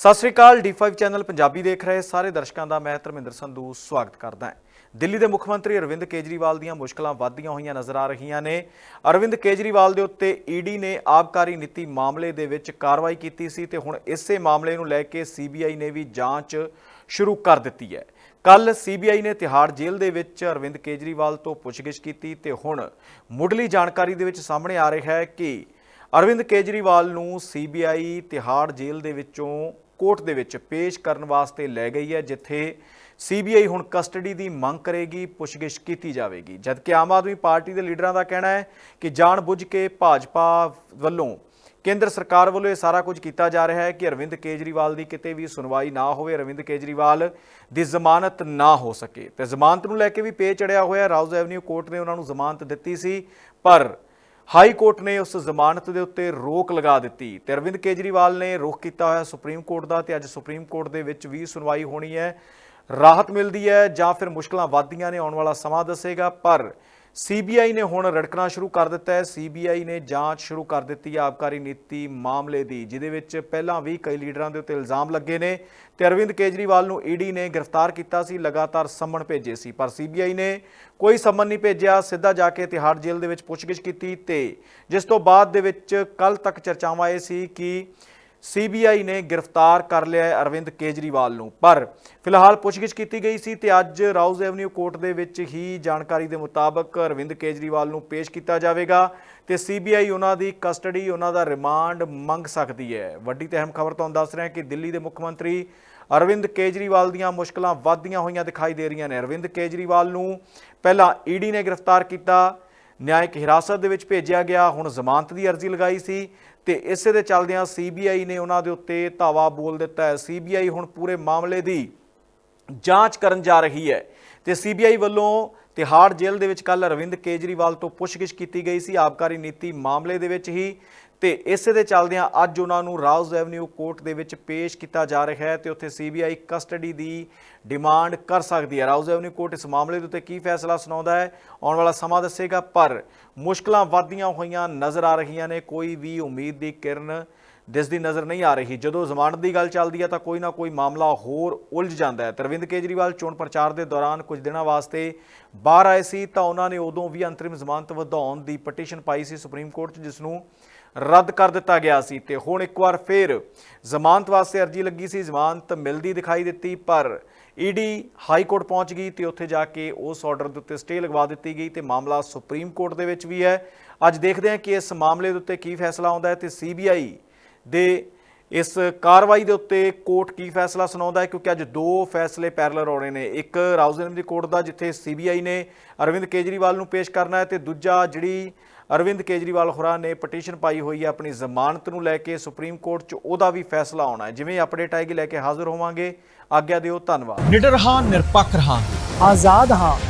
ਸਤਿ ਸ੍ਰੀ ਅਕਾਲ D5 channel Punjabi ਦੇਖ ਰਹੇ ਸਾਰੇ ਦਰਸ਼ਕਾਂ ਦਾ, ਮੈਂ ਧਰਮਿੰਦਰ ਸੰਧੂ ਸਵਾਗਤ ਕਰਦਾ ਹਾਂ। ਦਿੱਲੀ ਦੇ ਮੁੱਖ ਮੰਤਰੀ ਅਰਵਿੰਦ ਕੇਜਰੀਵਾਲ ਦੀਆਂ ਮੁਸ਼ਕਲਾਂ ਵੱਧਦੀਆਂ ਹੋਈਆਂ ਨਜ਼ਰ ਆ ਰਹੀਆਂ ਨੇ। ਅਰਵਿੰਦ ਕੇਜਰੀਵਾਲ ਦੇ ਉੱਤੇ ਈਡੀ ਨੇ ਆਬਕਾਰੀ ਨੀਤੀ ਮਾਮਲੇ ਦੇ ਵਿੱਚ ਕਾਰਵਾਈ ਕੀਤੀ ਸੀ ਤੇ ਹੁਣ ਇਸੇ ਮਾਮਲੇ ਨੂੰ ਲੈ ਕੇ ਸੀਬੀਆਈ ਨੇ ਵੀ ਜਾਂਚ ਸ਼ੁਰੂ ਕਰ ਦਿੱਤੀ ਹੈ। ਕੱਲ ਸੀਬੀਆਈ ਨੇ ਤਿਹਾੜ ਜੇਲ੍ਹ ਦੇ ਵਿੱਚ ਅਰਵਿੰਦ ਕੇਜਰੀਵਾਲ ਤੋਂ ਪੁੱਛਗਿੱਛ ਕੀਤੀ ਤੇ ਹੁਣ ਮੁੱਢਲੀ ਜਾਣਕਾਰੀ ਦੇ ਵਿੱਚ ਸਾਹਮਣੇ ਆ ਰਿਹਾ ਹੈ ਕਿ ਅਰਵਿੰਦ ਕੇਜਰੀਵਾਲ ਨੂੰ ਸੀਬੀਆਈ ਤਿਹਾੜ ਜੇਲ੍ਹ ਦੇ ਵਿੱਚੋਂ ਕੋਰਟ ਦੇ ਵਿੱਚ ਪੇਸ਼ ਕਰਨ ਵਾਸਤੇ ਲੈ ਗਈ ਹੈ, ਜਿੱਥੇ ਸੀਬੀਆਈ ਹੁਣ ਕਸਟਡੀ ਦੀ ਮੰਗ ਕਰੇਗੀ, ਪੁੱਛਗਿੱਛ ਕੀਤੀ ਜਾਵੇਗੀ। ਜਦਕਿ ਆਮ ਆਦਮੀ ਪਾਰਟੀ ਦੇ ਲੀਡਰਾਂ ਦਾ ਕਹਿਣਾ ਹੈ ਕਿ ਜਾਣਬੁੱਝ ਕੇ ਭਾਜਪਾ ਵੱਲੋਂ ਕੇਂਦਰ ਸਰਕਾਰ ਵੱਲੋਂ ਇਹ ਸਾਰਾ ਕੁਝ ਕੀਤਾ ਜਾ ਰਿਹਾ ਹੈ ਕਿ ਅਰਵਿੰਦ ਕੇਜਰੀਵਾਲ ਦੀ ਕਿਤੇ ਵੀ ਸੁਣਵਾਈ ਨਾ ਹੋਵੇ, ਅਰਵਿੰਦ ਕੇਜਰੀਵਾਲ ਦੀ ਜ਼ਮਾਨਤ ਨਾ ਹੋ ਸਕੇ। ਤੇ ਜ਼ਮਾਨਤ ਨੂੰ ਲੈ ਕੇ ਵੀ ਪੇ ਚੜਿਆ ਹੋਇਆ ਰਾਉਜ਼ ਐਵਨਿਊ ਕੋਰਟ ਨੇ ਉਹਨਾਂ ਨੂੰ ਜ਼ਮਾਨਤ ਦਿੱਤੀ ਸੀ, ਪਰ ਹਾਈ ਕੋਰਟ ਨੇ ਉਸ ਜ਼ਮਾਨਤ ਦੇ ਉੱਤੇ ਰੋਕ ਲਗਾ ਦਿੱਤੀ। ਤੇ ਅਰਵਿੰਦ ਕੇਜਰੀਵਾਲ ਨੇ ਰੁਖ ਕੀਤਾ ਹੋਇਆ ਸੁਪਰੀਮ ਕੋਰਟ ਦਾ ਤੇ ਅੱਜ ਸੁਪਰੀਮ ਕੋਰਟ ਦੇ ਵਿੱਚ ਵੀ ਸੁਣਵਾਈ ਹੋਣੀ ਹੈ। ਰਾਹਤ ਮਿਲਦੀ ਹੈ ਜਾਂ ਫਿਰ ਮੁਸ਼ਕਲਾਂ ਵੱਧਦੀਆਂ ਨੇ, ਆਉਣ ਵਾਲਾ ਸਮਾਂ ਦੱਸੇਗਾ, ਪਰ ਸੀਬੀਆਈ ਨੇ ਹੁਣ ਰੜਕਣਾ ਸ਼ੁਰੂ ਕਰ ਦਿੱਤਾ ਹੈ। ਸੀਬੀਆਈ ਨੇ ਜਾਂਚ ਸ਼ੁਰੂ ਕਰ ਦਿੱਤੀ ਹੈ ਆਬਕਾਰੀ ਨੀਤੀ ਮਾਮਲੇ ਦੀ, ਜਿਹਦੇ ਵਿੱਚ ਪਹਿਲਾਂ ਵੀ ਕਈ ਲੀਡਰਾਂ ਦੇ ਉੱਤੇ ਇਲਜ਼ਾਮ ਲੱਗੇ ਨੇ ਤੇ ਅਰਵਿੰਦ ਕੇਜਰੀਵਾਲ ਨੂੰ ਈਡੀ ਨੇ ਗ੍ਰਿਫਤਾਰ ਕੀਤਾ ਸੀ, ਲਗਾਤਾਰ ਸੰਮਣ ਭੇਜੇ ਸੀ। ਪਰ ਸੀਬੀਆਈ ਨੇ ਕੋਈ ਸੰਮਨ ਨਹੀਂ ਭੇਜਿਆ, ਸਿੱਧਾ ਜਾ ਕੇ ਤਿਹਾੜ ਜੇਲ੍ਹ ਦੇ ਵਿੱਚ ਪੁੱਛਗਿੱਛ ਕੀਤੀ ਤੇ ਜਿਸ ਤੋਂ ਬਾਅਦ ਦੇ ਵਿੱਚ ਕੱਲ ਤੱਕ ਚਰਚਾਵਾਂ ਇਹ ਸੀ ਕਿ ਸੀਬੀਆਈ ਨੇ ਗ੍ਰਿਫਤਾਰ ਕਰ ਲਿਆ ਹੈ ਅਰਵਿੰਦ ਕੇਜਰੀਵਾਲ ਨੂੰ, ਪਰ ਫਿਲਹਾਲ ਪੁੱਛਗਿੱਛ ਕੀਤੀ ਗਈ ਸੀ ਤੇ ਅੱਜ ਰਾਉਜ਼ ਐਵਨਿਊ ਕੋਰਟ ਦੇ ਵਿੱਚ ਹੀ ਜਾਣਕਾਰੀ ਦੇ ਮੁਤਾਬਕ ਅਰਵਿੰਦ ਕੇਜਰੀਵਾਲ ਨੂੰ ਪੇਸ਼ ਕੀਤਾ ਜਾਵੇਗਾ ਤੇ ਸੀਬੀਆਈ ਉਹਨਾਂ ਦੀ ਕਸਟਡੀ, ਉਹਨਾਂ ਦਾ ਰਿਮਾਂਡ ਮੰਗ ਸਕਦੀ ਹੈ। ਵੱਡੀ ਤੇ ਅਹਿਮ ਖਬਰ ਤੁਹਾਨੂੰ ਦੱਸ ਰਹੇ ਹਾਂ ਕਿ ਦਿੱਲੀ ਦੇ ਮੁੱਖ ਮੰਤਰੀ ਅਰਵਿੰਦ ਕੇਜਰੀਵਾਲ ਦੀਆਂ ਮੁਸ਼ਕਲਾਂ ਵੱਧਦੀਆਂ ਹੋਈਆਂ ਦਿਖਾਈ ਦੇ ਰਹੀਆਂ ਨੇ। ਅਰਵਿੰਦ ਕੇਜਰੀਵਾਲ ਨੂੰ ਪਹਿਲਾਂ ਈਡੀ ਨੇ ਗ੍ਰਿਫਤਾਰ ਕੀਤਾ, ਨਿਆਇਕ ਹਿਰਾਸਤ ਦੇ ਵਿੱਚ ਭੇਜਿਆ ਗਿਆ, ਹੁਣ ਜ਼ਮਾਨਤ ਦੀ ਅਰਜ਼ੀ ਲਗਾਈ ਸੀ। ਤੇ ਇਸੇ ਦੇ ਚੱਲਦਿਆਂ ਸੀਬੀਆਈ ਨੇ ਉਹਨਾਂ ਦੇ ਉੱਤੇ ਧਾਵਾ ਬੋਲ ਦਿੱਤਾ ਹੈ। ਸੀਬੀਆਈ ਹੁਣ ਪੂਰੇ ਮਾਮਲੇ ਦੀ ਜਾਂਚ ਕਰਨ ਜਾ ਰਹੀ ਹੈ ਤੇ ਸੀਬੀਆਈ ਵੱਲੋਂ ਤਿਹਾੜ ਜੇਲ੍ਹ ਦੇ ਵਿੱਚ ਕੱਲ ਅਰਵਿੰਦ ਕੇਜਰੀਵਾਲ ਤੋਂ ਪੁੱਛਗਿੱਛ ਕੀਤੀ ਗਈ ਸੀ। ਆਬਕਾਰੀ ਨੀਤੀ ਮਾਮਲੇ ਦੇ ਵਿੱਚ ਹੀ ਤੇ ਇਸੇ ਦੇ ਚੱਲਦਿਆਂ ਅੱਜ ਉਹਨਾਂ ਨੂੰ ਰਾਉਜ਼ ਐਵਨਿਊ ਕੋਰਟ ਦੇ ਵਿੱਚ ਪੇਸ਼ ਕੀਤਾ ਜਾ ਰਿਹਾ ਹੈ ਤੇ ਉੱਥੇ ਸੀਬੀਆਈ ਕਸਟਡੀ ਦੀ ਡਿਮਾਂਡ ਕਰ ਸਕਦੀ ਹੈ। ਰਾਉਜ਼ ਐਵਨਿਊ ਕੋਰਟ ਇਸ ਮਾਮਲੇ ਦੇ ਉੱਤੇ ਕੀ ਫੈਸਲਾ ਸੁਣਾਉਂਦਾ ਹੈ? ਆਉਣ ਵਾਲਾ ਸਮਾਂ ਦੱਸੇਗਾ, ਪਰ ਮੁਸ਼ਕਲਾਂ ਵੱਧਦੀਆਂ ਹੋਈਆਂ ਨਜ਼ਰ ਆ ਰਹੀਆਂ ਨੇ। ਕੋਈ ਵੀ ਉਮੀਦ ਦੀ ਕਿਰਨ ਦਿਸਦੀ ਨਜ਼ਰ ਨਹੀਂ ਆ ਰਹੀ। ਜਦੋਂ ਜ਼ਮਾਨਤ ਦੀ ਗੱਲ ਚੱਲਦੀ ਹੈ ਤਾਂ ਕੋਈ ਨਾ ਕੋਈ ਮਾਮਲਾ ਹੋਰ ਉਲਝ ਜਾਂਦਾ ਹੈ। ਤਰਵਿੰਦ ਕੇਜਰੀਵਾਲ ਚੋਣ ਪ੍ਰਚਾਰ ਦੇ ਦੌਰਾਨ ਕੁਝ ਦਿਨਾਂ ਵਾਸਤੇ ਬਾਹਰ ਆਏ ਸੀ ਤਾਂ ਉਹਨਾਂ ਨੇ ਉਦੋਂ ਵੀ ਅੰਤਰਿਮ ਜ਼ਮਾਨਤ ਵਧਾਉਣ ਦੀ ਪਟੀਸ਼ਨ ਪਾਈ ਸੀ ਸੁਪਰੀਮ ਕੋਰਟ 'ਚ ਜਿਸ ਨੂੰ ਰੱਦ ਕਰ ਦਿੱਤਾ ਗਿਆ ਸੀ। ਤੇ ਹੁਣ ਇੱਕ ਵਾਰ ਫੇਰ ਜ਼ਮਾਨਤ ਵਾਸਤੇ ਅਰਜੀ ਲੱਗੀ ਸੀ। ਜ਼ਮਾਨਤ ਮਿਲਦੀ ਦਿਖਾਈ ਦਿੱਤੀ, ਪਰ ਈਡੀ ਹਾਈ ਕੋਰਟ ਪਹੁੰਚ ਗਈ ਤੇ ਉੱਥੇ ਜਾ ਕੇ ਉਸ ਆਰਡਰ ਦੇ ਉੱਤੇ ਸਟੇ ਲਗਵਾ ਦਿੱਤੀ ਗਈ ਤੇ ਮਾਮਲਾ ਸੁਪਰੀਮ ਕੋਰਟ ਦੇ ਵਿੱਚ ਵੀ ਹੈ। ਅੱਜ ਦੇਖਦੇ ਹਾਂ ਕਿ ਇਸ ਮਾਮਲੇ ਦੇ ਉੱਤੇ ਕੀ ਫੈਸਲਾ ਆਉਂਦਾ ਹੈ ਤੇ ਸੀਬੀਆਈ ਦੇ ਇਸ ਕਾਰਵਾਈ ਦੇ ਉੱਤੇ ਕੋਰਟ ਕੀ ਫੈਸਲਾ ਸੁਣਾਉਂਦਾ ਹੈ? ਕਿਉਂਕਿ ਅੱਜ ਦੋ ਫੈਸਲੇ ਪੈਰਲਲ ਆਉਣੇ ਨੇ। ਇੱਕ ਰਾਉਜ਼ਨ ਦੀ ਕੋਰਟ ਦਾ ਜਿੱਥੇ ਸੀਬੀਆਈ ਨੇ ਅਰਵਿੰਦ ਕੇਜਰੀਵਾਲ ਨੂੰ ਪੇਸ਼ ਕਰਨਾ ਹੈ ਤੇ ਦੂਜਾ ਜਿਹੜੀ ਅਰਵਿੰਦ ਕੇਜਰੀਵਾਲ ਹੋਰਾਂ ਨੇ ਪਟੀਸ਼ਨ ਪਾਈ ਹੋਈ ਹੈ ਆਪਣੀ ਜ਼ਮਾਨਤ ਨੂੰ ਲੈ ਕੇ ਸੁਪਰੀਮ ਕੋਰਟ 'ਚ ਉਹਦਾ ਵੀ ਫੈਸਲਾ ਆਉਣਾ ਹੈ। ਜਿਵੇਂ ਅਪਡੇਟ ਆਏਗੀ ਲੈ ਕੇ ਹਾਜ਼ਰ ਹੋਵਾਂਗੇ। ਆਗਿਆ ਦਿਓ ਧੰਨਵਾਦ। ਨਿਡਰ ਹਾਂ ਨਿਰਪੱਖ ਰਹਾਂਗੇ। ਆਜ਼ਾਦ ਹਾਂ।